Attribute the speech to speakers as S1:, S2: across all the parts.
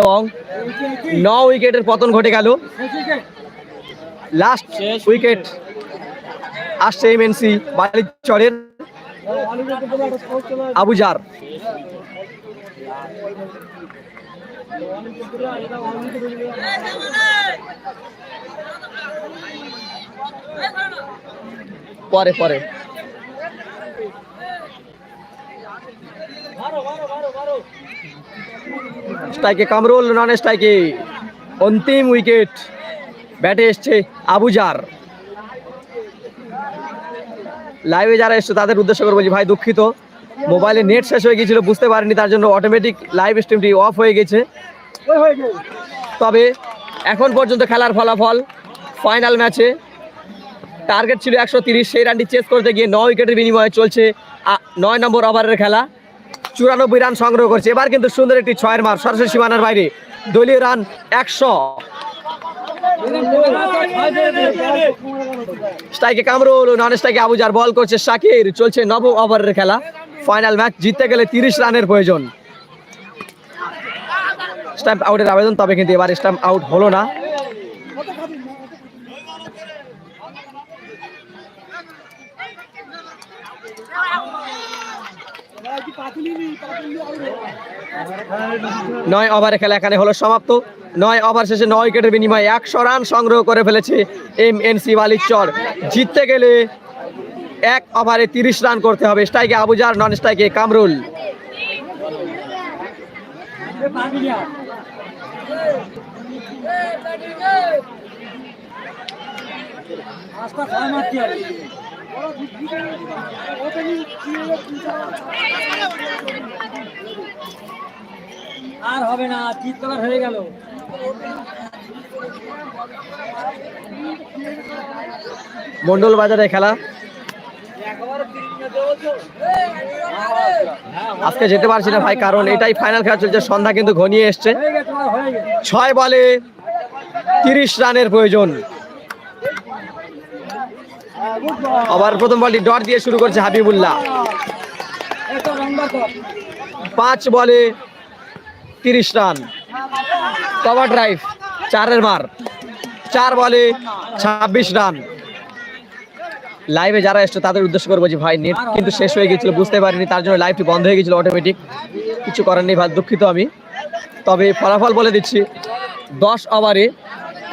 S1: এবং ন উইকেটের পতন ঘটে গেল। লাস্ট উইকেট আসছে এমএনসি বালিচরের আবুজার পরে পরে। স্ট্রাইকে কামরুল, নন স্ট্রাইকে অন্তিম উইকেট। ব্যাটে এসছে আবুজার লাইভে যারা এসছে, তাদের উদ্দেশ্য করে বলছি, ভাই, দুঃখিত। মোবাইলে নেট শেষ হয়ে গিয়েছিল, বুঝতে পারিনি, তার জন্য অটোমেটিক লাইভ স্ট্রিমটি অফ হয়ে গেছে। তবে এখন পর্যন্ত খেলার ফলাফল ফাইনাল ম্যাচে টার্গেট ছিল একশো সেই রানটি চেস করতে গিয়ে ন উইকেটের বিনিময়ে চলছে নয় নম্বর ওভারের খেলা। চুরানব্বই রান সংগ্রহ করছে। এবার কিন্তু সুন্দর একটি ছয়ের মার, সরাসরি সীমানার বাইরে। দলীয় রান একশো। স্ট্রাইকে কামরুল নন স্ট্রাইকে আবুজার বল করছে শাকির। চলছে নবম ওভারের খেলা। ফাইনাল ম্যাচ জিততে গেলে তিরিশ রানের প্রয়োজন। স্ট্যাম্প আউটের আবেদন, তবে কিন্তু এবার স্ট্যাম্প আউট হলো না। নয় ওভারে খেলা এখানে হলো সমাপ্ত নয় ওভার শেষে নয় উইকেটের বিনিময়ে একশো রান সংগ্রহ করে ফেলেছে এম এন সি বালিচর জিততে গেলে এক ওভারে তিরিশ রান করতে হবে স্ট্রাইকে আবুজার নন স্ট্রাইকে কামরুল
S2: আর হবে না চিৎ কলার হয়ে গেল।
S1: মন্ডল বাজারে খেলা। আজকে যেতে পারছি না ভাই কারণ এটাই ফাইনাল খেলা চলছে। সন্ধ্যা কিন্তু ঘনিয়ে এসছে। ছয় বলে তিরিশ রানের প্রয়োজন। আবার প্রথম বলটি ডট দিয়ে শুরু করছে হাবিবুল্লাহ। পাঁচ বলে তিরিশ রান। কভার ড্রাইভ, চারের মার। চার বলে ছাব্বিশ রান। লাইভে যারা এসছে, তাদের উদ্দেশ্য করব বলছি ভাই নেট কিন্তু শেষ হয়ে গেছিল বুঝতে পারিনি, তার জন্য লাইভটি বন্ধ হয়ে গেছিল অটোমেটিক কিছু করার নেই ভাই, দুঃখিত আমি। তবে ফলাফল বলে দিচ্ছি, দশ ওভারে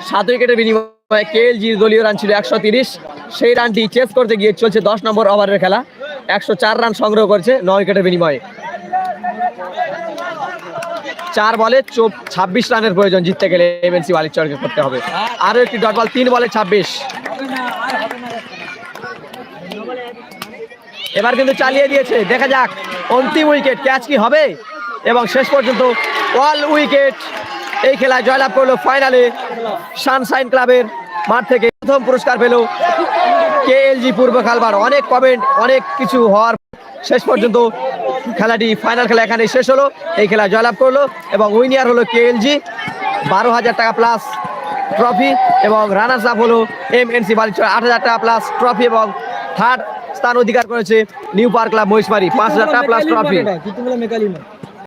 S1: সাত উইকেটের বিনিময়ে কেএলজি দলীয় রান ছিল একশো তিরিশ। সেই রানটি চেস করতে গিয়ে চলছে দশ নম্বর ওভারের খেলা। একশো চার রান সংগ্রহ করছে নয় উইকেটের বিনিময়ে। চার বলে ছাব্বিশ রানের প্রয়োজন জিততে গেলে এমএনসি বালিচরকে করতে হবে। আরও একটি ডট বল তিন বলে ছাব্বিশ।
S2: না না
S1: এবার কিন্তু চালিয়ে দিয়েছে। দেখা যাক, অন্তিম উইকেট ক্যাচ কি হবে? এবং শেষ পর্যন্ত অল উইকেট এই খেলায় জয়লাভ করল ফাইনালে সানশাইন ক্লাবের মাঠ থেকে। প্রথম পুরস্কার পেল কে কেএলজি পূর্ব খালবার। অনেক কমেন্ট অনেক কিছু হওয়ার শেষ পর্যন্ত খেলাটি ফাইনাল খেলা এখানে শেষ হলো। এই খেলা জয়লাভ করল এবং উইনিয়ার হলো কেএলজি বারো হাজার টাকা প্লাস ট্রফি এবং রানার্স আপ হলো এম এন সি বালিচর আট হাজার টাকা প্লাস ট্রফি এবং থার্ড স্থান অধিকার করেছে নিউ পার্ক ক্লাব মহিষমারি পাঁচ হাজার টাকা প্লাস ট্রফি